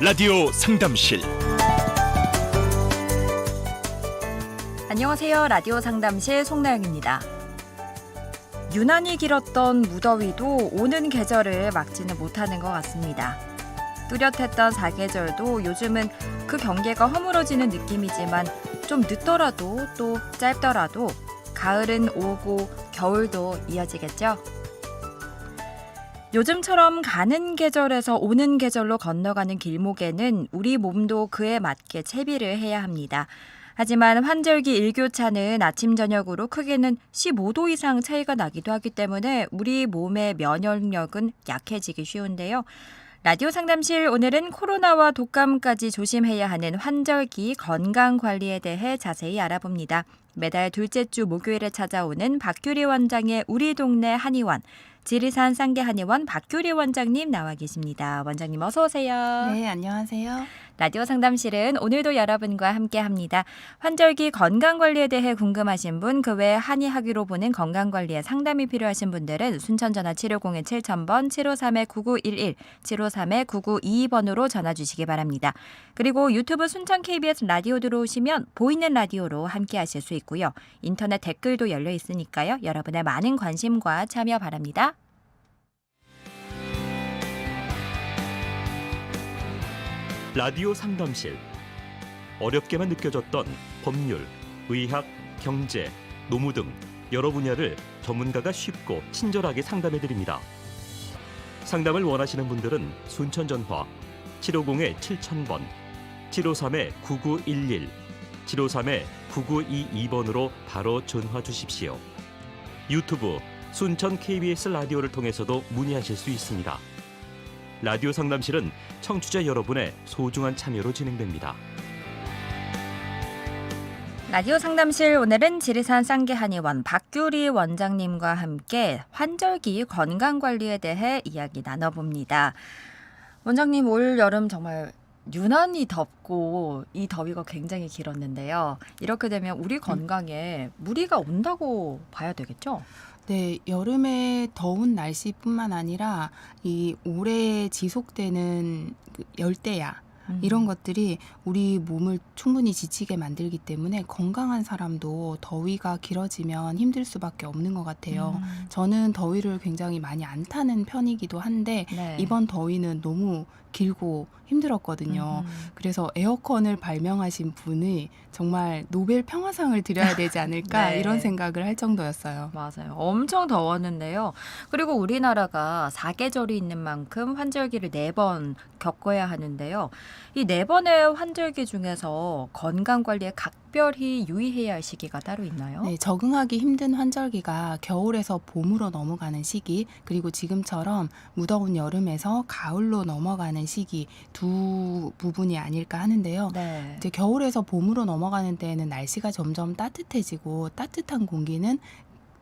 라디오 상담실 안녕하세요. 라디오 상담실 송나영입니다. 유난히 길었던 무더위도 오는 계절을 막지는 못하는 것 같습니다. 뚜렷했던 사계절도 요즘은 그 경계가 허물어지는 느낌이지만 좀 늦더라도 또 짧더라도 가을은 오고 겨울도 이어지겠죠. 요즘처럼 가는 계절에서 오는 계절로 건너가는 길목에는 우리 몸도 그에 맞게 채비를 해야 합니다. 하지만 환절기 일교차는 아침 저녁으로 크게는 15도 이상 차이가 나기도 하기 때문에 우리 몸의 면역력은 약해지기 쉬운데요. 라디오 상담실 오늘은 코로나와 독감까지 조심해야 하는 환절기 건강 관리에 대해 자세히 알아봅니다. 매달 둘째 주 목요일에 찾아오는 박규리 원장의 우리 동네 한의원 지리산 쌍계 한의원 박규리 원장님 나와 계십니다. 원장님 어서 오세요. 네, 안녕하세요. 라디오 상담실은 오늘도 여러분과 함께 합니다. 환절기 건강 관리에 대해 궁금하신 분, 그 외 한의학위로 보는 건강 관리에 상담이 필요하신 분들은 순천 전화 750에 7000번, 753에 9911, 753에 9922번으로 전화 주시기 바랍니다. 그리고 유튜브 순천 KBS 라디오 들어오시면 보이는 라디오로 함께 하실 수 있고요. 인터넷 댓글도 열려 있으니까요. 여러분의 많은 관심과 참여 바랍니다. 라디오 상담실 어렵게만 느껴졌던 법률, 의학, 경제, 노무 등 여러 분야를 전문가가 쉽고 친절하게 상담해 드립니다. 상담을 원하시는 분들은 순천 전화 750에 7000번, 753에 9911, 753에 9922번으로 바로 전화 주십시오. 유튜브 순천 KBS 라디오를 통해서도 문의하실 수 있습니다. 라디오 상담실은 청취자 여러분의 소중한 참여로 진행됩니다. 라디오 상담실 오늘은 지리산 쌍계 한의원 박규리 원장님과 함께 환절기 건강 관리에 대해 이야기 나눠봅니다. 원장님 올 여름 정말 유난히 덥고 이 더위가 굉장히 길었는데요. 이렇게 되면 우리 건강에 무리가 온다고 봐야 되겠죠? 네, 여름에 더운 날씨뿐만 아니라 이 오래 지속되는 그 열대야 음. 이런 것들이 우리 몸을 충분히 지치게 만들기 때문에 건강한 사람도 더위가 길어지면 힘들 수밖에 없는 것 같아요. 음. 저는 더위를 굉장히 많이 안 타는 편이기도 한데 네. 이번 더위는 너무 길고 힘들었거든요. 음. 그래서 에어컨을 발명하신 분이 정말 노벨 평화상을 드려야 되지 않을까 네. 이런 생각을 할 정도였어요. 맞아요. 엄청 더웠는데요. 그리고 우리나라가 사계절이 있는 만큼 환절기를 네 번 겪어야 하는데요. 이 네 번의 환절기 중에서 건강 관리에 각별히 유의해야 할 시기가 따로 있나요? 네, 적응하기 힘든 환절기가 겨울에서 봄으로 넘어가는 시기, 그리고 지금처럼 무더운 여름에서 가을로 넘어가는 시기 두 부분이 아닐까 하는데요. 네. 이제 겨울에서 봄으로 넘어가는 때에는 날씨가 점점 따뜻해지고 따뜻한 공기는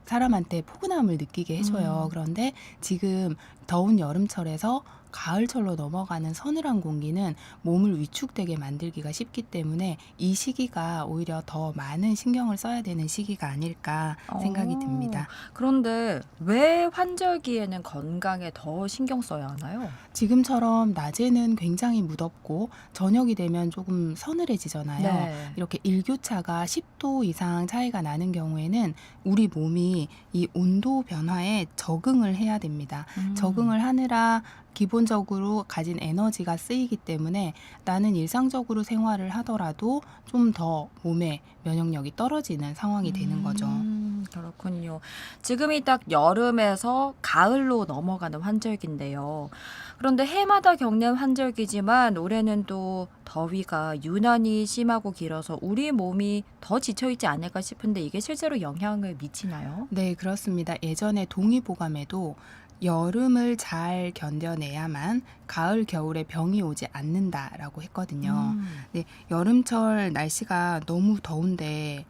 사람한테 포근함을 느끼게 해줘요. 음. 그런데 지금 더운 여름철에서 가을철로 넘어가는 서늘한 공기는 몸을 위축되게 만들기가 쉽기 때문에 이 시기가 오히려 더 많은 신경을 써야 되는 시기가 아닐까 생각이 어, 듭니다. 그런데 왜 환절기에는 건강에 더 신경 써야 하나요? 지금처럼 낮에는 굉장히 무덥고 저녁이 되면 조금 서늘해지잖아요. 네. 이렇게 일교차가 10도 이상 차이가 나는 경우에는 우리 몸이 이 온도 변화에 적응을 해야 됩니다. 음. 적응을 하느라 기본적으로 가진 에너지가 쓰이기 때문에 나는 일상적으로 생활을 하더라도 좀 더 몸의 면역력이 떨어지는 상황이 되는 거죠. 음, 그렇군요. 지금이 딱 여름에서 가을로 넘어가는 환절기인데요. 그런데 해마다 겪는 환절기지만 올해는 또 더위가 유난히 심하고 길어서 우리 몸이 더 지쳐있지 않을까 싶은데 이게 실제로 영향을 미치나요? 네, 그렇습니다. 예전에 동의보감에도 여름을 잘 견뎌내야만 가을, 겨울에 병이 오지 않는다라고 했거든요. 음. 네, 여름철 날씨가 너무 더운데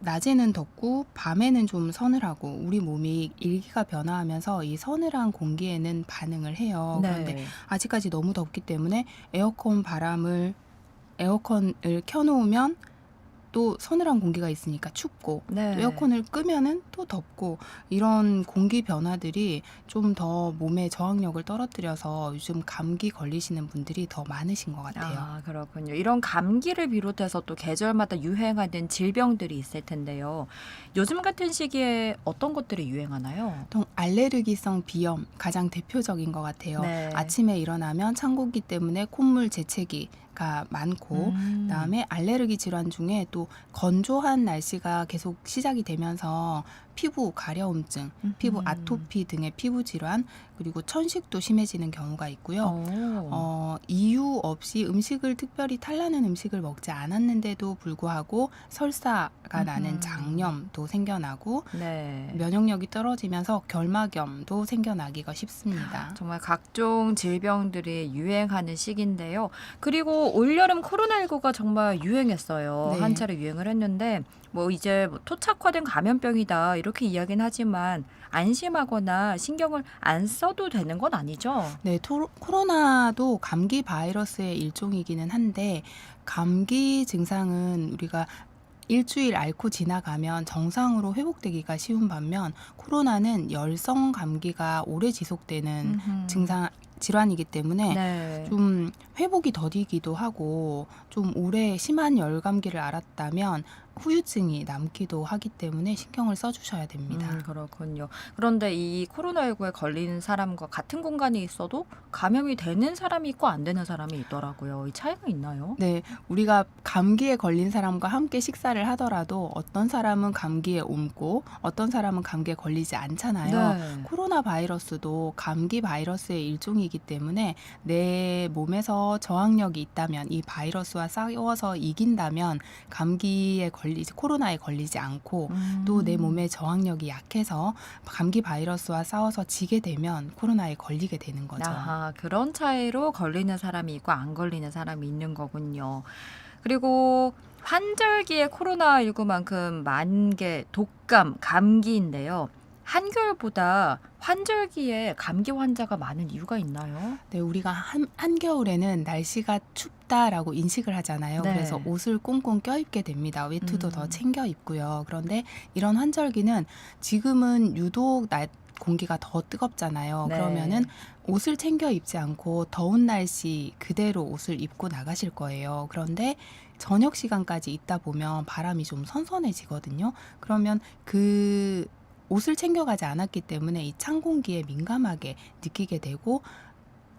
낮에는 덥고 밤에는 좀 서늘하고 우리 몸이 일기가 변화하면서 이 서늘한 공기에는 반응을 해요. 그런데 네. 아직까지 너무 덥기 때문에 에어컨 바람을 에어컨을 켜놓으면 또 서늘한 공기가 있으니까 춥고 네. 또 에어컨을 끄면은 또 덥고 이런 공기 변화들이 좀 더 몸에 저항력을 떨어뜨려서 요즘 감기 걸리시는 분들이 더 많으신 것 같아요. 아, 그렇군요. 이런 감기를 비롯해서 또 계절마다 유행하는 질병들이 있을 텐데요. 요즘 같은 시기에 어떤 것들이 유행하나요? 보통 알레르기성 비염 가장 대표적인 것 같아요. 네. 아침에 일어나면 찬 공기 때문에 콧물 재채기 가 많고 음. 그다음에 알레르기 질환 중에 또 건조한 날씨가 계속 시작이 되면서 피부 가려움증, 피부 음흠. 아토피 등의 피부 질환 그리고 천식도 심해지는 경우가 있고요. 오. 어, 이유 없이 음식을 특별히 탈나는 음식을 먹지 않았는데도 불구하고 설사가 음흠. 나는 장염도 생겨나고 네. 면역력이 떨어지면서 결막염도 생겨나기가 쉽습니다. 정말 각종 질병들이 유행하는 시기인데요. 그리고 올여름 코로나19가 정말 유행했어요. 네. 한 차례 유행을 했는데 뭐 이제 뭐 토착화된 감염병이다 이렇게 이야기는 하지만 안심하거나 신경을 안 써도 되는 건 아니죠. 네, 토, 코로나도 감기 바이러스의 일종이기는 한데 감기 증상은 우리가 일주일 앓고 지나가면 정상으로 회복되기가 쉬운 반면 코로나는 열성 감기가 오래 지속되는 음흠. 증상 질환이기 때문에 네. 좀 회복이 더디기도 하고 좀 오래 심한 열 감기를 앓았다면 후유증이 남기도 하기 때문에 신경을 써주셔야 됩니다. 음, 그렇군요. 그런데 이 코로나19에 걸린 사람과 같은 공간에 있어도 감염이 되는 사람이 있고 안 되는 사람이 있더라고요. 이 차이가 있나요? 네, 우리가 감기에 걸린 사람과 함께 식사를 하더라도 어떤 사람은 감기에 옮고 어떤 사람은 감기에 걸리지 않잖아요. 네. 코로나 바이러스도 감기 바이러스의 일종이기 때문에 내 몸에서 저항력이 있다면 이 바이러스와 싸워서 이긴다면 감기에 걸 리지 코로나에 걸리지 않고 또내 음. 몸의 저항력이 약해서 감기 바이러스와 싸워서 지게 되면 코로나에 걸리게 되는 거죠. 아하, 그런 차이로 걸리는 사람이 있고 안 걸리는 사람이 있는 거군요. 그리고 환절기에 코로나19만큼 만개, 독감, 감기인데요. 한겨울보다 환절기에 감기 환자가 많은 이유가 있나요? 네, 우리가 한, 한겨울에는 날씨가 춥다라고 인식을 하잖아요. 네. 그래서 옷을 꽁꽁 껴입게 됩니다. 외투도 음. 더 챙겨 입고요. 그런데 이런 환절기는 지금은 유독 날 공기가 더 뜨겁잖아요. 네. 그러면은 옷을 챙겨 입지 않고 더운 날씨 그대로 옷을 입고 나가실 거예요. 그런데 저녁 시간까지 있다 보면 바람이 좀 선선해지거든요. 그러면 그 옷을 챙겨가지 않았기 때문에 이 찬 공기에 민감하게 느끼게 되고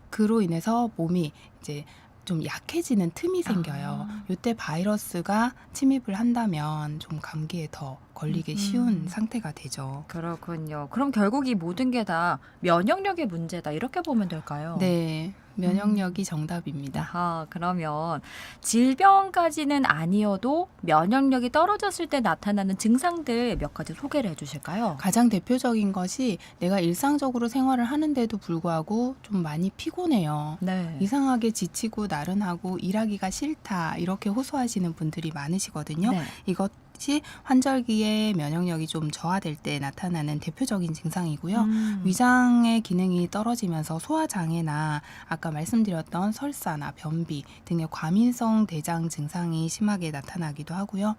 그로 인해서 몸이 이제 좀 약해지는 틈이 생겨요. 아. 이때 바이러스가 침입을 한다면 좀 감기에 더 걸리기 음. 쉬운 상태가 되죠. 그렇군요. 그럼 결국 이 모든 게 다 면역력의 문제다 이렇게 보면 될까요? 네, 면역력이 음. 정답입니다. 아하, 그러면 질병까지는 아니어도 면역력이 떨어졌을 때 나타나는 증상들 몇 가지 소개를 해주실까요? 가장 대표적인 것이 내가 일상적으로 생활을 하는데도 불구하고 좀 많이 피곤해요. 네. 이상하게 지치고 나른하고 일하기가 싫다 이렇게 호소하시는 분들이 많으시거든요. 네. 이것 이 환절기에 면역력이 좀 저하될 때 나타나는 대표적인 증상이고요. 음. 위장의 기능이 떨어지면서 소화 장애나 아까 말씀드렸던 설사나 변비 등의 과민성 대장 증상이 심하게 나타나기도 하고요.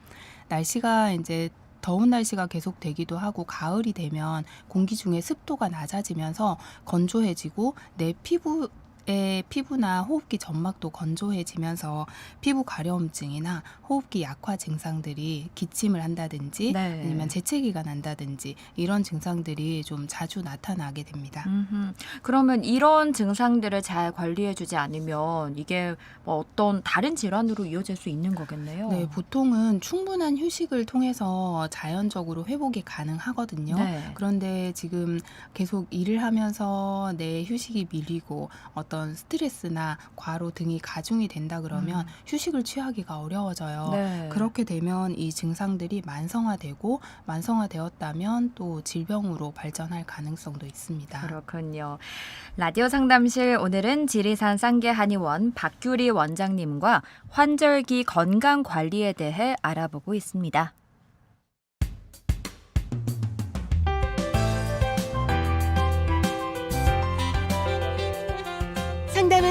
날씨가 이제 더운 날씨가 계속 되기도 하고 가을이 되면 공기 중에 습도가 낮아지면서 건조해지고 내 피부 의 피부나 호흡기 점막도 건조해지면서 피부 가려움증이나 호흡기 약화 증상들이 기침을 한다든지 네. 아니면 재채기가 난다든지 이런 증상들이 좀 자주 나타나게 됩니다. 음흠. 그러면 이런 증상들을 잘 관리해주지 않으면 이게 뭐 어떤 다른 질환으로 이어질 수 있는 거겠네요. 네, 보통은 충분한 휴식을 통해서 자연적으로 회복이 가능하거든요. 네. 그런데 지금 계속 일을 하면서 내 휴식이 밀리고 어떤 스트레스나 과로 등이 가중이 된다 그러면 음. 휴식을 취하기가 어려워져요. 네. 그렇게 되면 이 증상들이 만성화되고 만성화되었다면 또 질병으로 발전할 가능성도 있습니다. 그렇군요. 라디오 상담실 오늘은 지리산 쌍계 한의원 박규리 원장님과 환절기 건강 관리에 대해 알아보고 있습니다.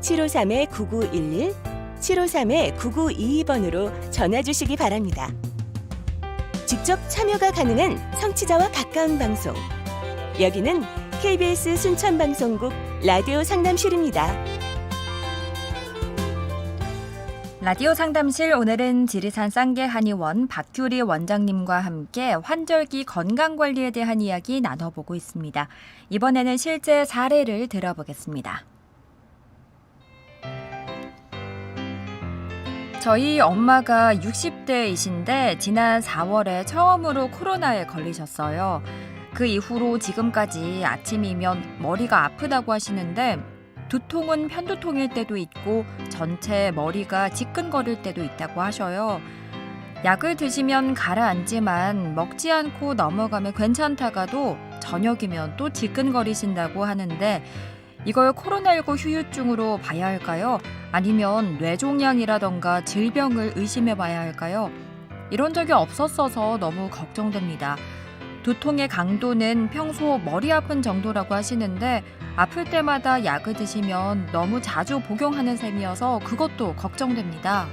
753-9911, 753-9922번으로 전화 주시기 바랍니다. 직접 참여가 가능한 성취자와 가까운 방송. 여기는 KBS 순천방송국 라디오 상담실입니다. 라디오 상담실 오늘은 지리산 쌍계 한의원 박규리 원장님과 함께 환절기 건강 관리에 대한 이야기 나눠보고 있습니다. 이번에는 실제 사례를 들어보겠습니다. 저희 엄마가 60대이신데 지난 4월에 처음으로 코로나에 걸리셨어요. 그 이후로 지금까지 아침이면 머리가 아프다고 하시는데 두통은 편두통일 때도 있고 전체 머리가 지끈거릴 때도 있다고 하셔요. 약을 드시면 가라앉지만 먹지 않고 넘어가면 괜찮다가도 저녁이면 또 지끈거리신다고 하는데 이걸 코로나19 후유증으로 봐야 할까요? 아니면 뇌종양이라던가 질병을 의심해 봐야 할까요? 이런 적이 없었어서 너무 걱정됩니다. 두통의 강도는 평소 머리 아픈 정도라고 하시는데 아플 때마다 약을 드시면 너무 자주 복용하는 셈이어서 그것도 걱정됩니다.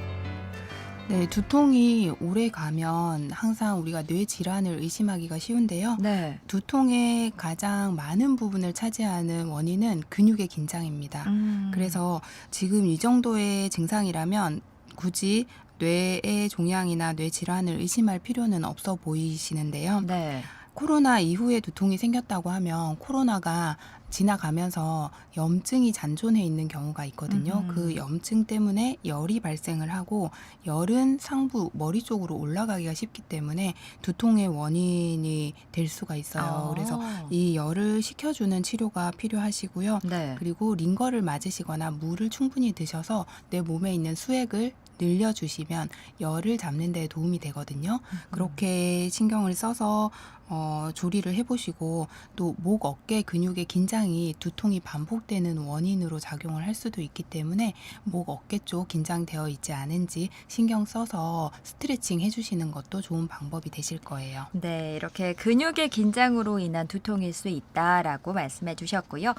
네, 두통이 오래 가면 항상 우리가 뇌 질환을 의심하기가 쉬운데요. 네. 두통의 가장 많은 부분을 차지하는 원인은 근육의 긴장입니다. 음. 그래서 지금 이 정도의 증상이라면 굳이 뇌의 종양이나 뇌 질환을 의심할 필요는 없어 보이시는데요. 네. 코로나 이후에 두통이 생겼다고 하면 코로나가 지나가면서 염증이 잔존해 있는 경우가 있거든요. 음. 그 염증 때문에 열이 발생을 하고 열은 상부 머리 쪽으로 올라가기가 쉽기 때문에 두통의 원인이 될 수가 있어요. 아. 그래서 이 열을 식혀주는 치료가 필요하시고요. 네. 그리고 링거를 맞으시거나 물을 충분히 드셔서 내 몸에 있는 수액을 늘려주시면 열을 잡는 데 도움이 되거든요. 음. 그렇게 신경을 써서 어, 조리를 해보시고 또 목 어깨 근육의 긴장이 두통이 반복되는 원인으로 작용을 할 수도 있기 때문에 목 어깨 쪽 긴장되어 있지 않은지 신경 써서 스트레칭 해주시는 것도 좋은 방법이 되실 거예요. 네, 이렇게 근육의 긴장으로 인한 두통일 수 있다라고 말씀해 주셨고요.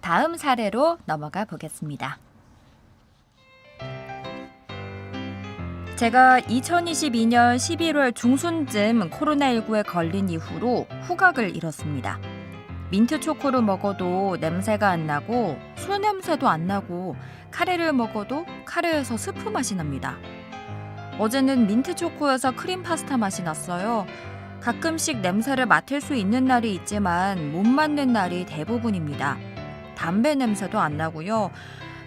다음 사례로 넘어가 보겠습니다. 제가 2022년 11월 중순쯤 코로나19에 걸린 이후로 후각을 잃었습니다. 민트 초코를 먹어도 냄새가 안 나고 술 냄새도 안 나고 카레를 먹어도 카레에서 스프 맛이 납니다. 어제는 민트 초코에서 크림 파스타 맛이 났어요. 가끔씩 냄새를 맡을 수 있는 날이 있지만 못 맡는 날이 대부분입니다. 담배 냄새도 안 나고요.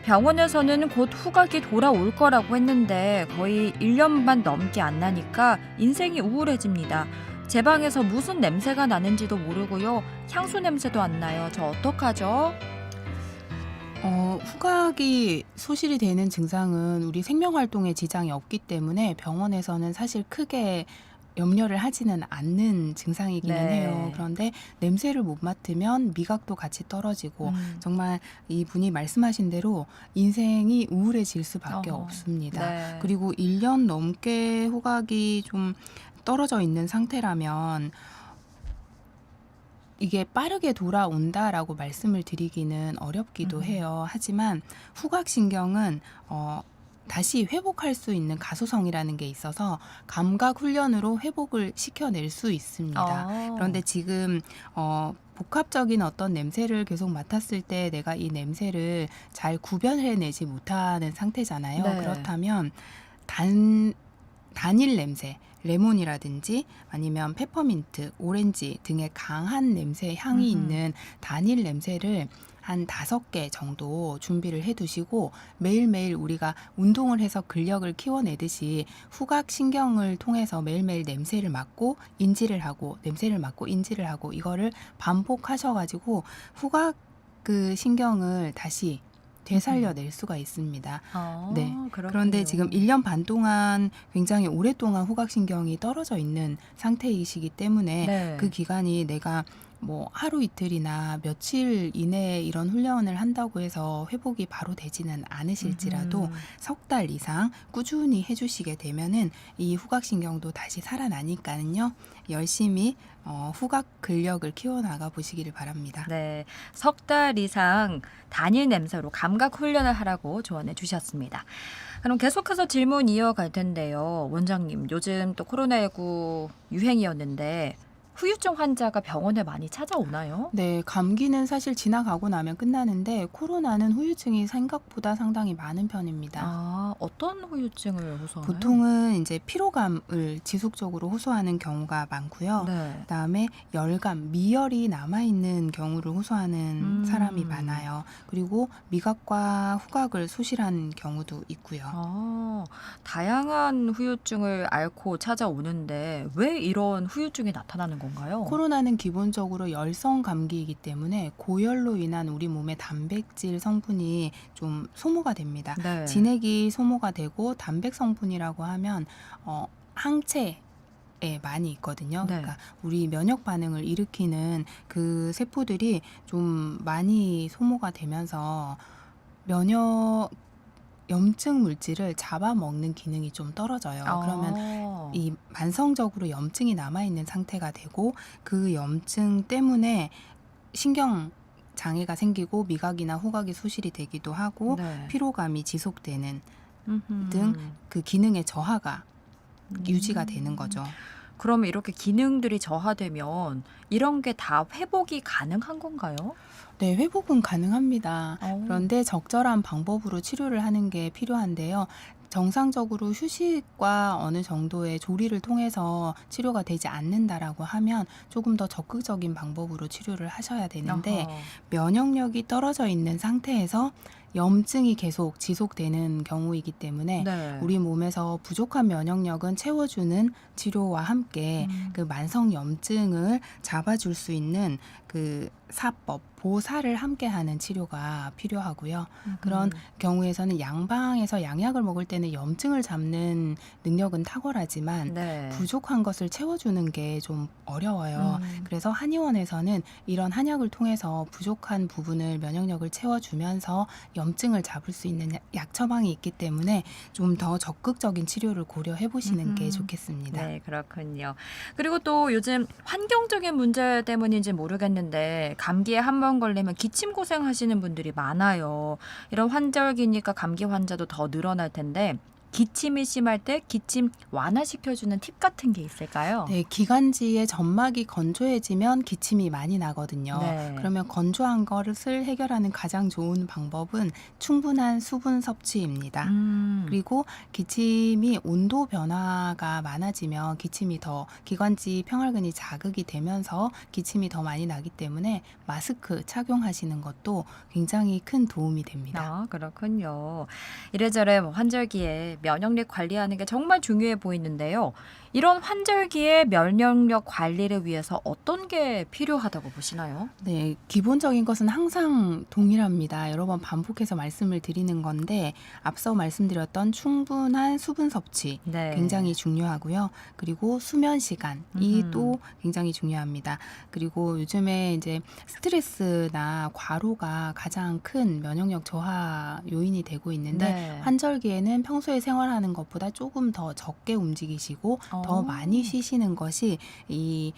병원에서는 곧 후각이 돌아올 거라고 했는데 거의 1년 반 넘게 안 나니까 인생이 우울해집니다. 제 방에서 무슨 냄새가 나는지도 모르고요. 향수 냄새도 안 나요. 저 어떡하죠? 어, 후각이 소실이 되는 증상은 우리 생명 활동에 지장이 없기 때문에 병원에서는 사실 크게 염려를 하지는 않는 증상이기는 네. 해요. 그런데 냄새를 못 맡으면 미각도 같이 떨어지고 음. 정말 이분이 말씀하신 대로 인생이 우울해질 수밖에 어, 없습니다. 네. 그리고 1년 넘게 후각이 좀 떨어져 있는 상태라면 이게 빠르게 돌아온다라고 말씀을 드리기는 어렵기도 음. 해요. 하지만 후각신경은 어, 다시 회복할 수 있는 가소성이라는 게 있어서 감각 훈련으로 회복을 시켜낼 수 있습니다. 어. 그런데 지금 어, 복합적인 어떤 냄새를 계속 맡았을 때 내가 이 냄새를 잘 구별해내지 못하는 상태잖아요. 네. 그렇다면 단 단일 냄새, 레몬이라든지 아니면 페퍼민트, 오렌지 등의 강한 냄새 향이 음흠. 있는 단일 냄새를 한 다섯 개 정도 준비를 해 두시고 매일매일 우리가 운동을 해서 근력을 키워내듯이 후각 신경을 통해서 매일매일 냄새를 맡고 인지를 하고 냄새를 맡고 인지를 하고 이거를 반복하셔 가지고 후각 그 신경을 다시 되살려낼 수가 있습니다. 아, 네. 그렇군요. 그런데 지금 1년 반 동안 굉장히 오랫동안 후각신경이 떨어져 있는 상태이시기 때문에 네. 그 기간이 내가 뭐 하루 이틀이나 며칠 이내에 이런 훈련을 한다고 해서 회복이 바로 되지는 않으실지라도. 석 달 이상 꾸준히 해주시게 되면은 이 후각신경도 다시 살아나니까는요 열심히 어, 후각 근력을 키워나가 보시기를 바랍니다. 네, 석 달 이상 단일 냄새로 감각 훈련을 하라고 조언해 주셨습니다. 그럼 계속해서 질문 이어갈 텐데요. 원장님, 요즘 또 코로나19 유행이었는데 후유증 환자가 병원에 많이 찾아오나요? 네, 감기는 사실 지나가고 나면 끝나는데 코로나는 후유증이 생각보다 상당히 많은 편입니다. 아, 어떤 후유증을 호소하나요? 보통은 이제 피로감을 지속적으로 호소하는 경우가 많고요. 네. 그다음에 열감, 미열이 남아 있는 경우를 호소하는 음. 사람이 많아요. 그리고 미각과 후각을 소실한 경우도 있고요. 아, 다양한 후유증을 앓고 찾아오는데 왜 이런 후유증이 나타나는 건가요? 코로나는 기본적으로 열성 감기이기 때문에 고열로 인한 우리 몸의 단백질 성분이 좀 소모가 됩니다. 네. 진액이 소모가 되고 단백 성분이라고 하면 어, 항체 에 많이 있거든요. 네. 그러니까 우리 면역 반응을 일으키는 그 세포들이 좀 많이 소모가 되면서 면역 염증 물질을 잡아먹는 기능이 좀 떨어져요. 그러면 아. 이 만성적으로 염증이 남아 있는 상태가 되고 그 염증 때문에 신경 장애가 생기고 미각이나 후각이 소실이 되기도 하고 네. 피로감이 지속되는. 등 그 기능의 저하가 유지가 음. 되는 거죠. 그러면 이렇게 기능들이 저하되면 이런 게 다 회복이 가능한 건가요? 네, 회복은 가능합니다. 어. 그런데 적절한 방법으로 치료를 하는 게 필요한데요. 정상적으로 휴식과 어느 정도의 조리를 통해서 치료가 되지 않는다라고 하면 조금 더 적극적인 방법으로 치료를 하셔야 되는데 어허. 면역력이 떨어져 있는 상태에서 염증이 계속 지속되는 경우이기 때문에 네. 우리 몸에서 부족한 면역력은 채워주는 치료와 함께 음. 그 만성 염증을 잡아줄 수 있는 그 사법 보살을 함께하는 치료가 필요하고요. 그런 음. 경우에서는 양방에서 양약을 먹을 때는 염증을 잡는 능력은 탁월하지만 네. 부족한 것을 채워주는 게 좀 어려워요. 음. 그래서 한의원에서는 이런 한약을 통해서 부족한 부분을 면역력을 채워주면서 염 증을 잡을 수 있는 약- 약 처방이 있기 때문에 좀 더 적극적인 치료를 고려해 보시는 음흠. 게 좋겠습니다. 네, 그렇군요. 그리고 또 요즘 환경적인 문제 때문인지 모르겠는데 감기에 한 번 걸리면 기침 고생하시는 분들이 많아요. 이런 환절기니까 감기 환자도 더 늘어날 텐데 기침이 심할 때 기침 완화시켜주는 팁 같은 게 있을까요? 네, 기관지의 점막이 건조해지면 기침이 많이 나거든요. 네. 그러면 건조한 것을 해결하는 가장 좋은 방법은 충분한 수분 섭취입니다. 음. 그리고 기침이 온도 변화가 많아지면 기침이 더 기관지 평활근이 자극이 되면서 기침이 더 많이 나기 때문에 마스크 착용하시는 것도 굉장히 큰 도움이 됩니다. 아, 그렇군요. 이래저래 뭐 환절기에 면역력 관리하는 게 정말 중요해 보이는데요. 이런 환절기에 면역력 관리를 위해서 어떤 게 필요하다고 보시나요? 네, 기본적인 것은 항상 동일합니다. 여러 번 반복해서 말씀을 드리는 건데 앞서 말씀드렸던 충분한 수분 섭취 네. 굉장히 중요하고요. 그리고 수면 시간이 음흠. 또 굉장히 중요합니다. 그리고 요즘에 이제 스트레스나 과로가 가장 큰 면역력 저하 요인이 되고 있는데 네. 환절기에는 평소에 생활하는 것보다 조금 더 적게 움직이시고 더 어. 많이 쉬시는 것이 이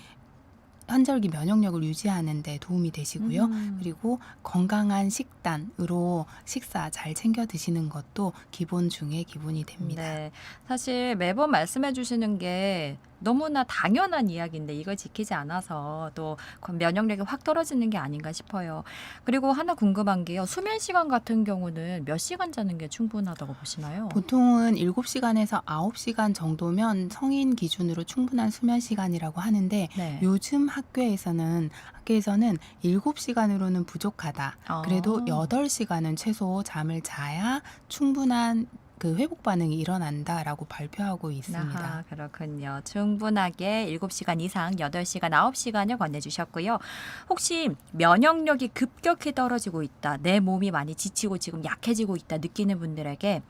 환절기 면역력을 유지하는 데 도움이 되시고요. 음. 그리고 건강한 식단으로 식사 잘 챙겨 드시는 것도 기본 중에 기본이 됩니다. 네. 사실 매번 말씀해 주시는 게 너무나 당연한 이야기인데 이걸 지키지 않아서 또 면역력이 확 떨어지는 게 아닌가 싶어요. 그리고 하나 궁금한 게요. 수면 시간 같은 경우는 몇 시간 자는 게 충분하다고 보시나요? 보통은 7시간에서 9시간 정도면 성인 기준으로 충분한 수면 시간이라고 하는데 네. 요즘 학교에서는 학교에서는 7시간으로는 부족하다. 아. 그래도 8시간은 최소 잠을 자야 충분한 그 회복 반응이 일어난다라고 발표하고 있습니다. 아하, 그렇군요. 충분하게 7시간 이상 8시간, 9시간을 권해 주셨고요. 혹시 면역력이 급격히 떨어지고 있다. 내 몸이 많이 지치고 지금 약해지고 있다 느끼는 분들에게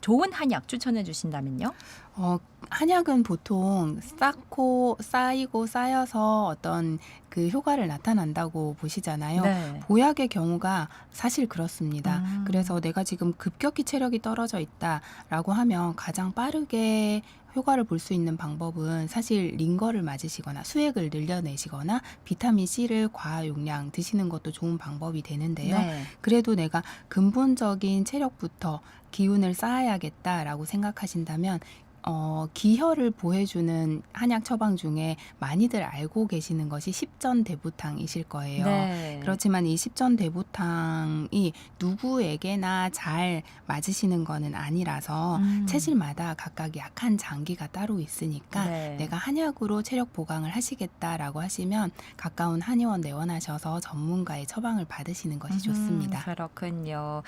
좋은 한약 추천해 주신다면요? 어, 한약은 보통 쌓고 쌓이고 쌓여서 어떤 그 효과를 나타난다고 보시잖아요. 네. 보약의 경우가 사실 그렇습니다. 음. 그래서 내가 지금 급격히 체력이 떨어져 있다라고 하면 가장 빠르게 효과를 볼 수 있는 방법은 사실 링거를 맞으시거나 수액을 늘려내시거나 비타민 C를 과용량 드시는 것도 좋은 방법이 되는데요. 네. 그래도 내가 근본적인 체력부터 기운을 쌓아야겠다라고 생각하신다면 어, 기혈을 보해주는 한약 처방 중에 많이들 알고 계시는 것이 십전대부탕이실 거예요. 네. 그렇지만 이 십전대부탕이 누구에게나 잘 맞으시는 거는 아니라서 음. 체질마다 각각 약한 장기가 따로 있으니까 네. 내가 한약으로 체력 보강을 하시겠다라고 하시면 가까운 한의원 내원하셔서 전문가의 처방을 받으시는 것이 음, 좋습니다. 그렇군요.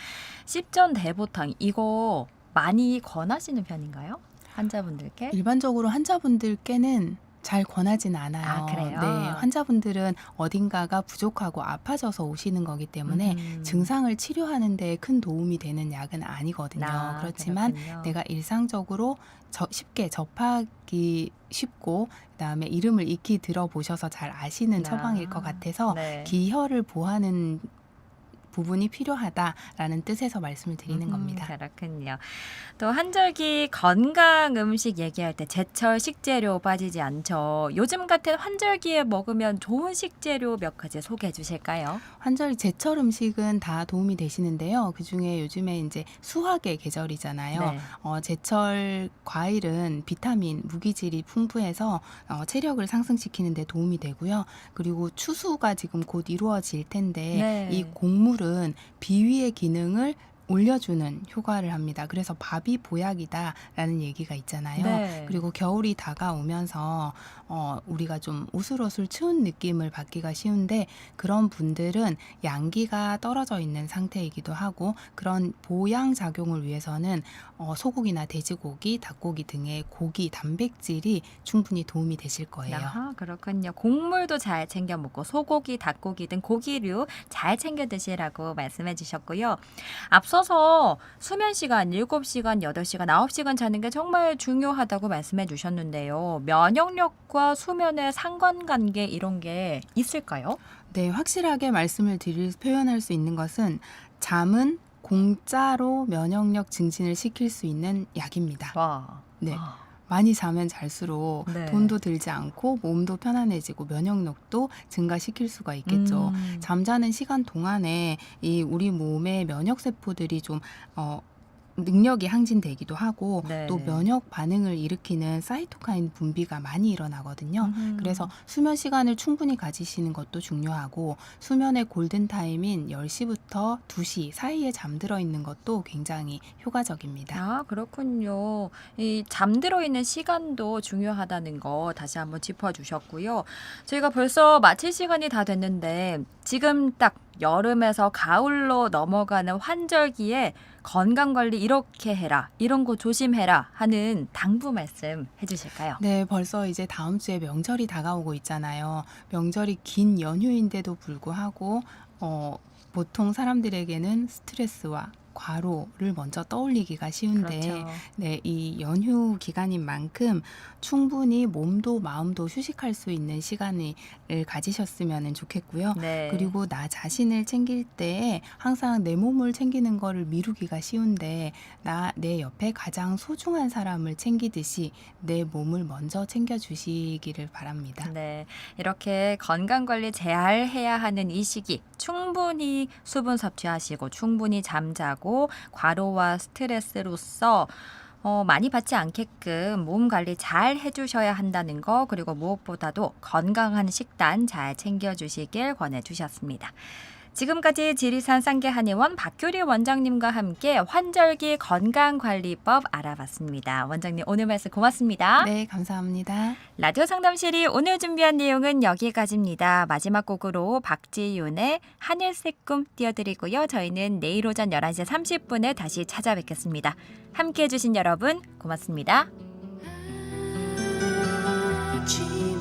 십전 대보탕 이거 많이 권하시는 편인가요? 환자분들께? 일반적으로 환자분들께는 잘 권하지는 않아요. 아, 그래요? 네, 환자분들은 어딘가가 부족하고 아파져서 오시는 거기 때문에 음. 증상을 치료하는 데 큰 도움이 되는 약은 아니거든요. 아, 그렇지만 그렇군요. 내가 일상적으로 저- 쉽게 접하기 쉽고 그다음에 이름을 익히 들어보셔서 잘 아시는 아, 처방일 것 같아서 네. 기혈을 보하는 부분이 필요하다라는 뜻에서 말씀을 드리는 음, 겁니다. 그렇군요. 또 한절기 건강 음식 얘기할 때 제철 식재료 빠지지 않죠. 요즘 같은 환절기에 먹으면 좋은 식재료 몇 가지 소개해 주실까요? 환절 제철 음식은 다 도움이 되시는데요. 그 중에 요즘에 이제 수확의 계절이잖아요. 네. 어, 제철 과일은 비타민, 무기질이 풍부해서 어, 체력을 상승시키는 데 도움이 되고요. 그리고 추수가 지금 곧 이루어질 텐데 네. 이 곡물은 비위의 기능을 올려주는 효과를 합니다. 그래서 밥이 보약이다라는 얘기가 있잖아요. 네. 그리고 겨울이 다가오면서 어, 우리가 좀 오슬오슬 추운 느낌을 받기가 쉬운데 그런 분들은 양기가 떨어져 있는 상태이기도 하고 그런 보양 작용을 위해서는 어, 소고기나 돼지고기, 닭고기 등의 고기 단백질이 충분히 도움이 되실 거예요. 아하, 그렇군요. 곡물도 잘 챙겨 먹고 소고기, 닭고기 등 고기류 잘 챙겨 드시라고 말씀해 주셨고요. 앞서 서 수면 시간 7시간, 8시간, 9시간 자는 게 정말 중요하다고 말씀해 주셨는데요. 면역력과 수면의 상관관계 이런 게 있을까요? 네, 확실하게 말씀을 드릴 표현할 수 있는 것은 잠은 공짜로 면역력 증진을 시킬 수 있는 약입니다. 와. 네. 아, 많이 자면 잘수록 네. 돈도 들지 않고 몸도 편안해지고 면역력도 증가시킬 수가 있겠죠. 음. 잠자는 시간 동안에 이 우리 몸의 면역 세포들이 좀 어, 능력이 항진되기도 하고 네. 또 면역 반응을 일으키는 사이토카인 분비가 많이 일어나거든요. 음흠. 그래서 수면 시간을 충분히 가지시는 것도 중요하고 수면의 골든 타임인 10시부터 2시 사이에 잠들어 있는 것도 굉장히 효과적입니다. 아, 그렇군요. 이 잠들어 있는 시간도 중요하다는 거 다시 한번 짚어 주셨고요. 저희가 벌써 마칠 시간이 다 됐는데 지금 딱 여름에서 가을로 넘어가는 환절기에 건강 관리 이렇게 해라. 이런 거 조심해라 하는 당부 말씀 해 주실까요? 네, 벌써 이제 다음 주에 명절이 다가오고 있잖아요. 명절이 긴 연휴인데도 불구하고 어, 보통 사람들에게는 스트레스와 과로를 먼저 떠올리기가 쉬운데 그렇죠. 네, 이 연휴 기간인 만큼 충분히 몸도 마음도 휴식할 수 있는 시간을 가지셨으면 좋겠고요. 네. 그리고 나 자신을 챙길 때 항상 내 몸을 챙기는 거를 미루기가 쉬운데 나 내 옆에 가장 소중한 사람을 챙기듯이 내 몸을 먼저 챙겨 주시기를 바랍니다. 네, 이렇게 건강 관리 잘 해야 하는 이 시기 충분히 수분 섭취하시고 충분히 잠자고 과로와 스트레스로서 어, 많이 받지 않게끔 몸 관리 잘 해주셔야 한다는 거 그리고 무엇보다도 건강한 식단 잘 챙겨주시길 권해주셨습니다. 지금까지 지리산 쌍계한의원 박규리 원장님과 함께 환절기 건강관리법 알아봤습니다. 원장님 오늘 말씀 고맙습니다. 네, 감사합니다. 라디오 상담실이 오늘 준비한 내용은 여기까지입니다. 마지막 곡으로 박지윤의 하늘색 꿈 띄워드리고요. 저희는 내일 오전 11시 30분에 다시 찾아뵙겠습니다. 함께해 주신 여러분 고맙습니다. 아침에